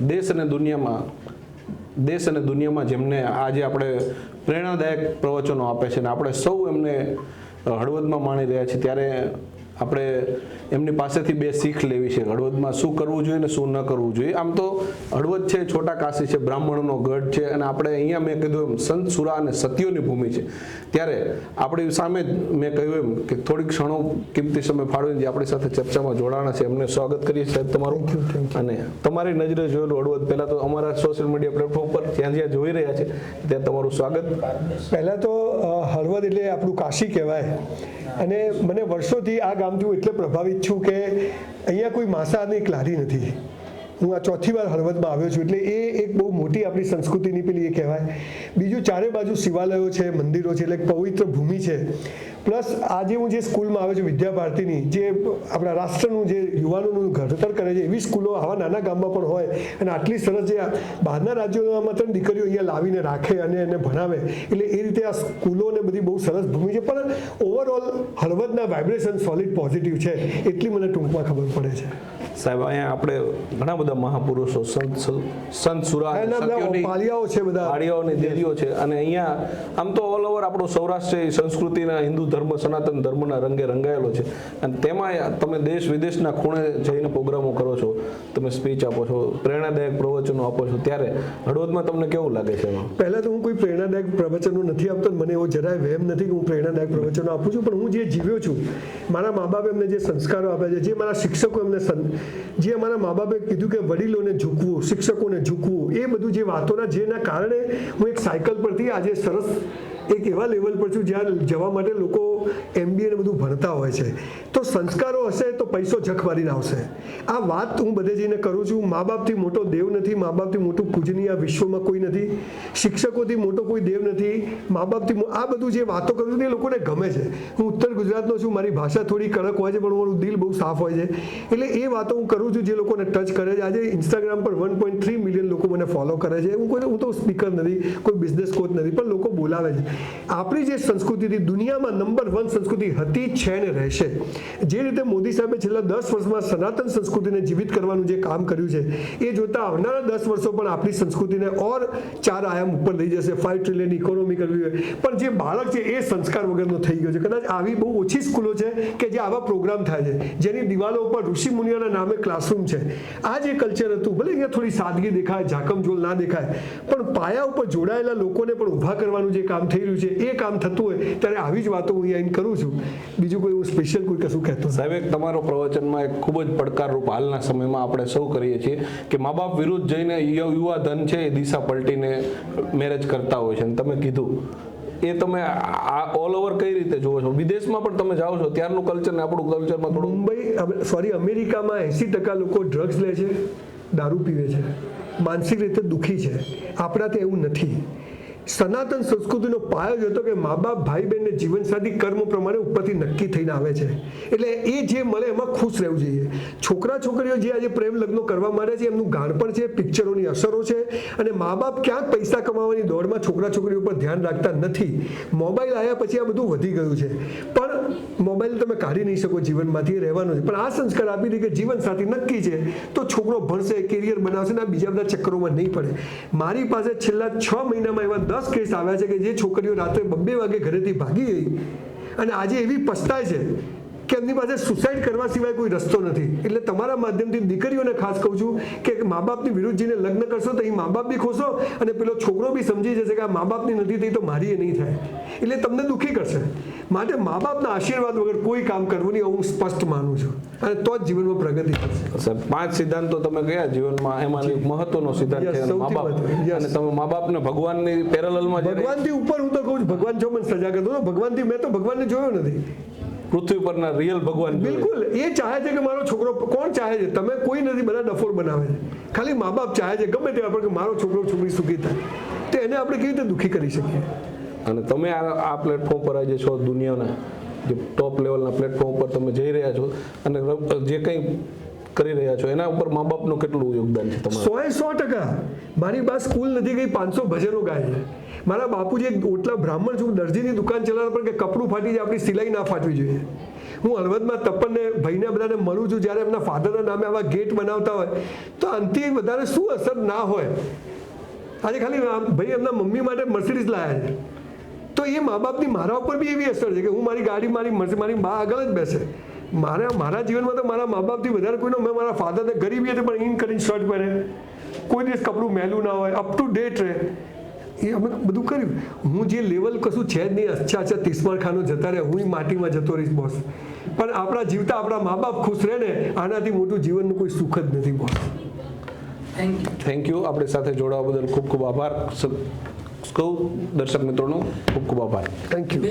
દેશ અને દુનિયામાં, દેશ અને દુનિયામાં જેમને આજે આપણે પ્રેરણાદાયક પ્રવચનો આપે છે અને આપણે સૌ એમને હળવદમાં માણી રહ્યા છીએ, ત્યારે આપણે એમની પાસેથી બે શીખ લેવી છે. હળવદમાં શું કરવું જોઈએ ને શું ન કરવું જોઈએ? આમ તો હળવદ છે છોટા કાશી છે બ્રાહ્મણોનો ગઢ છે અને આપણે અહીંયા મેં કીધું એમ સંત સુરા અને સત્યોની ભૂમિ છે. ત્યારે આપણી સામે જ મેં કહ્યું એમ કે થોડીક ક્ષણો કિંમતી સમય ફાળવીને જે આપણી સાથે ચર્ચામાં જોડાણા છે એમને સ્વાગત કરીએ સાહેબ તમારું. અને તમારી નજરે જોયેલું હળવદ પહેલાં તો અમારા સોશિયલ મીડિયા પ્લેટફોર્મ પર જ્યાં જ્યાં જોઈ રહ્યા છે ત્યાં તમારું સ્વાગત. પહેલાં તો હળવદ એટલે આપણું કાશી કહેવાય. અને મને વર્ષોથી આ ગામથી હું એટલે પ્રભાવિત છું કે અહીંયા કોઈ માંસાહારની લારી નથી. હું આ ચોથી વાર હળવદમાં આવ્યો છું એટલે એ એક બહુ મોટી આપણી સંસ્કૃતિની પેલી એ કહેવાય. બીજું ચારે બાજુ શિવાલયો છે, મંદિરો છે, એટલે પવિત્ર ભૂમિ છે. પ્લસ આજે હું જે સ્કૂલમાં આવ્યો છું વિદ્યા ભારતીની જે આપણા રાષ્ટ્રનું જે યુવાનોનું ઘડતર કરે છે એવી સ્કૂલો આવા નાના ગામમાં પણ હોય અને આટલી સરસ જે બહારના રાજ્યોમાં ત્રણ દીકરીઓ અહીંયા લાવીને રાખે અને એને ભણાવે એટલે એ રીતે આ સ્કૂલોને બધી બહુ સરસ ભૂમિ છે. પણ ઓવરઓલ હળવદના વાઇબ્રેશન સોલિડ પોઝિટિવ છે એટલી મને ટૂંકમાં ખબર પડે છે. સાહેબ અહીંયા આપણે ઘણા બધા મહાપુરુષો સંત સંત સુરા પાલિયાઓ છે બધા. પાળિયાઓની દેવીઓ છે. અને અહીંયા આમ તો ઓલ ઓવર આપણો સૌરાષ્ટ્ર સંસ્કૃતિના હિન્દુ ધર્મ સનાતન ધર્મના રંગે રંગાયેલો છે. અને તેમાં તમે દેશ વિદેશના ખૂણે જઈને પ્રોગ્રામો કરો છો, તમે સ્પીચ આપો છો, પ્રેરણાદાયક પ્રવચનો આપો છો, ત્યારે હળવદમાં તમને કેવું લાગે છે પહેલાં તો હું કોઈ પ્રેરણાદાયક પ્રવચનો નથી આપતો મને એવો જરાય વહેમ નથી કે હું પ્રેરણાદાયક પ્રવચનો આપું છું, પણ હું જે જીવ્યો છું, મારા મા બાપે એમને જે સંસ્કારો આપ્યા છે, જે મારા શિક્ષકો એમને જે અમારા મા બાપે કીધું કે વડીલોને ઝૂકવું, શિક્ષકોને ઝૂકવું, એ બધું જે વાતોના, જેના કારણે હું એક સાયકલ પરથી આજે સરસ એક એવા લેવલ પર છું જ્યાં જવા માટે લોકો એમબીએ બધું ભણતા હોય છે. તો સંસ્કારો હશે તો પૈસો જખમારીને આવશે. આ વાત હું બધે જઈને કરું છું. મા બાપથી મોટો દેવ નથી મા બાપથી મોટું પૂજનીય આ વિશ્વમાં કોઈ નથી. શિક્ષકોથી મોટો કોઈ દેવ નથી. મા બાપથી આ બધું જે વાતો કરું છું એ લોકોને ગમે છે. હું ઉત્તર ગુજરાતનો છું, મારી ભાષા થોડી કડક હોય છે, પણ મારું દિલ બહુ સાફ હોય છે. એટલે એ વાતો હું કરું છું જે લોકોને ટચ કરે છે. આજે ઇન્સ્ટાગ્રામ પર વન પોઈન્ટ થ્રી મિલિયન લોકો મને ફોલો કરે છે. હું કોઈ હું તો સ્પીકર નથી, કોઈ બિઝનેસ કોચ નથી, પણ લોકો બોલાવે છે. આપણી જે સંસ્કૃતિથી દુનિયામાં નંબર વન સંસ્કૃતિ હતી છે ને રહેશે. જે રીતે મોદી સાહેબે છેલ્લા દસ વર્ષમાં સનાતન સંસ્કૃતિને જીવિત કરવાનું જે કામ કર્યું છે, એ જોતા આવનારા દસ વર્ષો પણ આપણી સંસ્કૃતિને ઓર ચાર આયામ ઉપર લઈ જશે. ફાઈવ ટ્રિલિયન ઇકોનોમી કરવી હોય પણ જે બાળક છે, એ સંસ્કાર વગરનો થઈ ગયો છે. કદાચ આવી બહુ ઓછી સ્કૂલો છે કે જે આવા પ્રોગ્રામ થાય છે. જેની દિવાલો ઉપર ઋષિ મુનિઓના નામે ક્લાસરૂમ છે. આ જે કલ્ચર હતું, ભલે અહીંયા થોડી સાદગી દેખાય, ઝાકમઝોલ ના દેખાય, પણ પાયા ઉપર જોડાયેલા લોકોને પણ ઊભા કરવાનું જે કામ થઈ રહ્યું છે, એ કામ થતું હોય, ત્યારે આવી જ વાતો હું આવીને કરું છું. બીજું કોઈ હું સ્પેશિયલ કોઈ કશું કહેતો. સાહેબ એક તમારો પ્રવચનમાં એક ખૂબ જ પડકારરૂપ હાલના સમયમાં આપણે સૌ કરીએ છીએ કે મા બાપ વિરુદ્ધ જઈને યુ- યુવા ધન છે એ દિશા પલટીને મેરેજ કરતા હોય છે. અને તમે કીધું. એ તમે આ ઓલ ઓવર કઈ રીતે જુઓ છો? વિદેશમાં પણ તમે જાઓ છો. ત્યારનું કલ્ચર ને આપણું કલ્ચરમાં થોડું મુંબઈ સોરી અમેરિકામાં એંસી ટકા લોકો ડ્રગ્સ લે છે દારૂ પીવે છે. માનસિક રીતે દુઃખી છે. આપણા ત્યાં એવું નથી. સનાતન સંસ્કૃતિનો પાયો જ હતો કે મા બાપ ભાઈ બહેનને જીવનસાથી કર્મ પ્રમાણે ઉપરથી નક્કી થઈને આવે છે. એટલે એ જે મળે એમાં ખુશ રહેવું જોઈએ. છોકરા છોકરીઓ જે આજે પ્રેમ લગ્નો કરવા માંડે છે, એમનું ગાણપણ છે, પિક્ચરોની અસરો છે, અને મા બાપ ક્યાંક પૈસા કમાવાની દોડમાં છોકરા છોકરીઓ પર ધ્યાન રાખતા નથી. મોબાઈલ આવ્યા પછી આ બધું વધી ગયું છે. પણ મોબાઈલ તમે કાઢી નહીં શકો જીવનમાંથી, રહેવાનું છે. પણ આ સંસ્કાર આપી દે કે જીવન સાથી નક્કી છે, તો છોકરો ભણશે કેરિયર બનાવશે ને બીજા બધા ચક્કરોમાં નહીં પડે. મારી પાસે છેલ્લા છ મહિનામાં એવા દસ કેસ આવ્યા છે કે જે છોકરીઓ રાત્રે બબ્બે વાગે ઘરેથી ભાગી ગઈ અને આજે એવી પસ્તાય છે કે એમની પાસે સુસાઇડ કરવા સિવાય કોઈ રસ્તો નથી? એટલે તમારા માધ્યમથી દીકરીઓને ખાસ કહું છું કે મા બાપની વિરુદ્ધ જઈને લગ્ન કરશો તો એ મા બાપ બી ખોશો અને પેલો છોકરો બી સમજી જશે કે આ મા બાપની નથી થઈ તો મારી એ નહીં થાય. એટલે તમને દુઃખી કરશે. માટે મા બાપના આશીર્વાદ વગર કોઈ કામ કરવું નહીં હું સ્પષ્ટ માનું છું. અને તો જ જીવનમાં પ્રગતિ થશે. સાહેબ પાંચ સિદ્ધાંતો તમે કયા જીવનમાં એમાં એક મહત્વનો સિદ્ધાંત છે મા બાપ અને તમે મા બાપને ભગવાનની પેરેલલમાં ભગવાનથી ઉપર હું તો કહું છું ભગવાન જો મને સજા કરતો ભગવાનથી મેં તો ભગવાનને જોયો નથી. પૃથ્વી પરના રિયલ ભગવાન બિલકુલ. એ ચાહે છે કે મારો છોકરો કોણ ચાહે છે? તમે કોઈ નથી બધા ડફોર બનાવે છે. ખાલી મા બાપ ચાહે છે ગમે તે આપણે કે મારો છોકરો છોકરી સુખી થાય. તો એને આપણે કેવી રીતે દુઃખી કરી શકીએ? અને તમે આ આ પ્લેટફોર્મ પર આજે છો દુનિયાના જે ટોપ લેવલના પ્લેટફોર્મ પર તમે જઈ રહ્યા છો અને જે કંઈ કરી રહ્યા છો? એના ઉપર મા બાપનું કેટલું યોગદાન છે તમારું? સો એ સો ટકા. મારી બા સ્કૂલ નથી ગઈ, પાંચસો ભજનો ગાય છે. મારા બાપુજી ઓટલા બ્રાહ્મણ છું, દરજીની દુકાન ચલાવવા પણ કે કપડું ફાટી જાય, આપણી સિલાઈ ના ફાટવી જોઈએ. હું હળવદમાં તપનને, ભાઈને બધાને મળું છું, જ્યારે એમના ફાધરના નામે આવા ગેટ બનાવતા હોય, તો આનાથી વધારે શું અસર ના હોય? આજે ખાલી ભાઈ એમના મમ્મી માટે મર્સિડીઝ લાયા છે. તો એ મા બાપની મારા ઉપર બી એવી અસર છે કે હું મારી ગાડી, મારી મારી બા આગળ જ બેસે. મારા મારા જીવનમાં તો મારા મા બાપથી વધારે કોઈનો મેં મારા ફાધરને ગરીબી હતી પણ ઇન કરીને શર્ટ પહેરે. કોઈ દિવસ કપડું મહેલું ના હોય અપ ટુ ડેટ રહે. એ અમે બધું કર્યું. હું જે લેવલ કશું છે જ નહીં અચ્છા અચ્છા તિસ્માર ખાનો જતા રહે હું માટીમાં જતો રહીશ બોસ પણ આપણા જીવતા આપણા મા બાપ ખુશ રહે ને આનાથી મોટું જીવનનું કોઈ સુખ જ નથી બોસ થેન્ક યુ થેન્ક આપણી સાથે જોડાવા બદલ ખૂબ ખૂબ આભાર. સૌ દર્શક મિત્રોનો ખૂબ ખૂબ આભાર. Thank you